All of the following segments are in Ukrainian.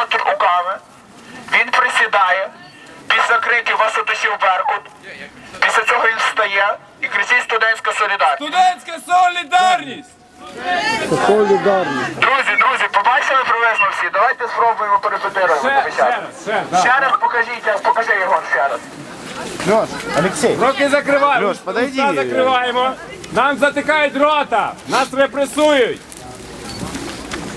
рот руками, він присідає, після криків вас оточив Беркут, після цього він встає і кричить студентська солідарність. Студентська солідарність! Солідарність. Друзі, друзі, побачили приблизно всі. Давайте спробуємо перепетирувати. Ще, ще раз, ще. Ще раз покажіть, покажи його ще раз. Леш, Олексій. Руки закриваємо. Льош, подойди. Уста закриваємо. Нам затикають рота. Нас репресують.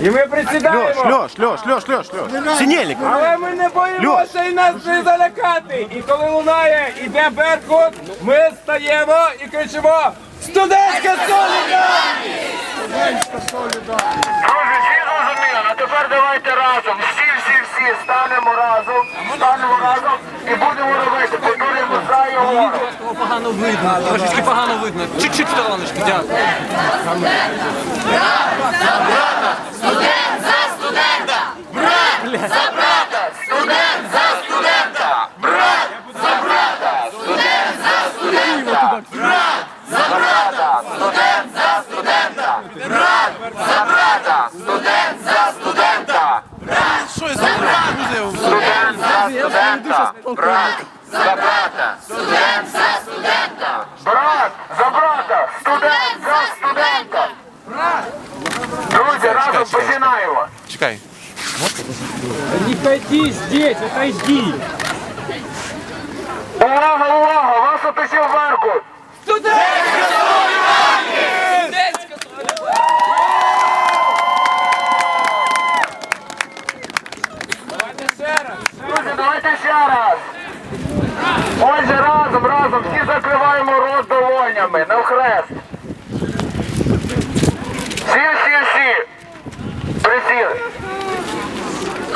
І ми Леш, присідаємо. Леш, Леш, Леш, Леш, Леш. Синельников. Але ми не боїмося і нас не залякати. І коли лунає, іде Беркут, ми стаємо і кричимо Студентська солідарність! Друзі, всі зрозуміли, а тепер давайте разом. Всі, всі, всі станемо разом, станемо разом і будемо робити. Подуримо за його. Погано видно, трошечки погано видно. Чуть-чуть стороночки, дякую. Студент за студента! Брат за брата! Студент за студента! Брат за брата! Студент за студента! Брат за брата! Студент за студента! Що за брат? Студент за студента! Брат за брата! Студент за студента! Брат за брата! Студент Бузинаева. Чекай. Не ходи здесь, отойди. Увага, увага, вас отусил в арку. Сюда!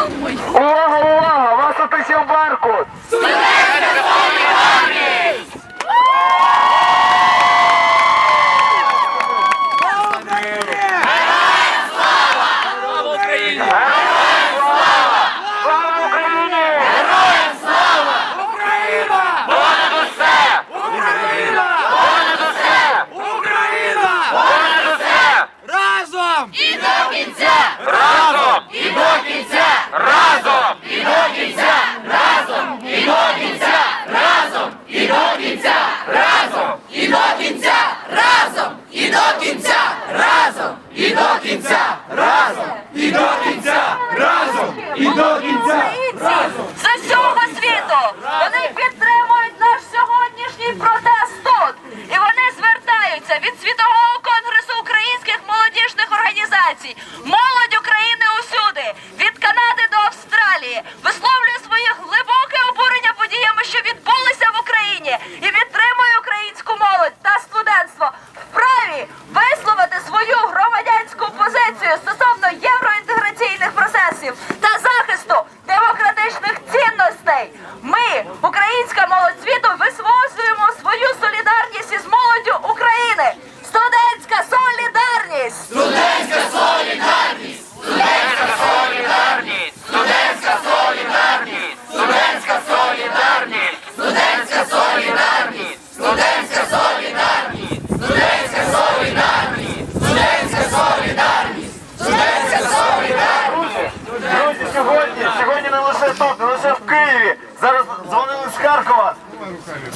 Увага, увага! Вас оточив Баркут Україні! Героям слава! Україна! Понад усе! Україна! Понад усе! Україна! Понад усе! Разом! І до кінця! Разом! І до кінця! Разом! І до кінця! Разом! І до кінця! Разом! І до кінця! Разом! І до кінця! Разом! І кінця! Разом! І до кінця! Разом! І до кінця! Разом! І до кінця! з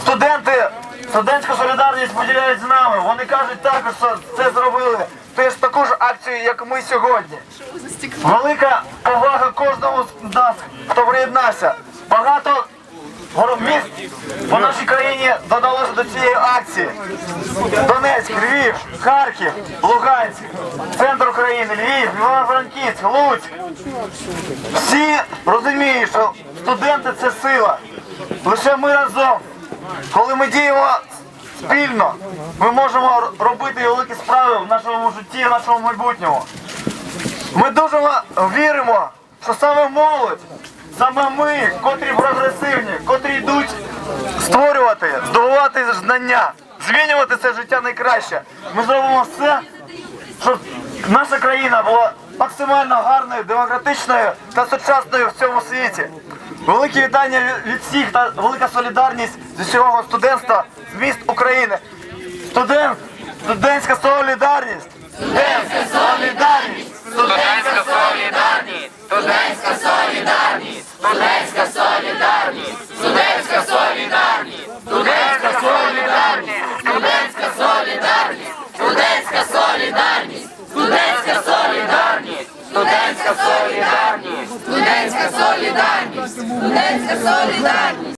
Студенти, студентську солідарність поділяють з нами. Вони кажуть також, що це зробили теж таку ж акцію, як ми сьогодні. Велика повага кожному з нас, хто приєднався. Багато міст по нашій країні додалося до цієї акції. Донецьк, Львів, Харків, Луганськ, центр України, Львів, Івано-Франківськ, Луцьк. Всі розуміють, що студенти це сила. Лише ми разом, коли ми діємо спільно, ми можемо робити великі справи в нашому житті, в нашому майбутньому. Ми дуже віримо, що саме молодь, саме ми, котрі прогресивні, котрі йдуть створювати, здобувати знання, змінювати це життя найкраще. Ми зробимо все, щоб наша країна була максимально гарною, демократичною та сучасною в цьому світі. Великі вітання від- всіх та велика солідарність з усього студентства з міст України. Студент. Студентська солідарність. Студентська солідарність! Студентська солідарність! Студентська солідарність! Студентська солідарність! Студентська солідарність! Студентська солідарність! Студентська солідарність! Студентська солідарність!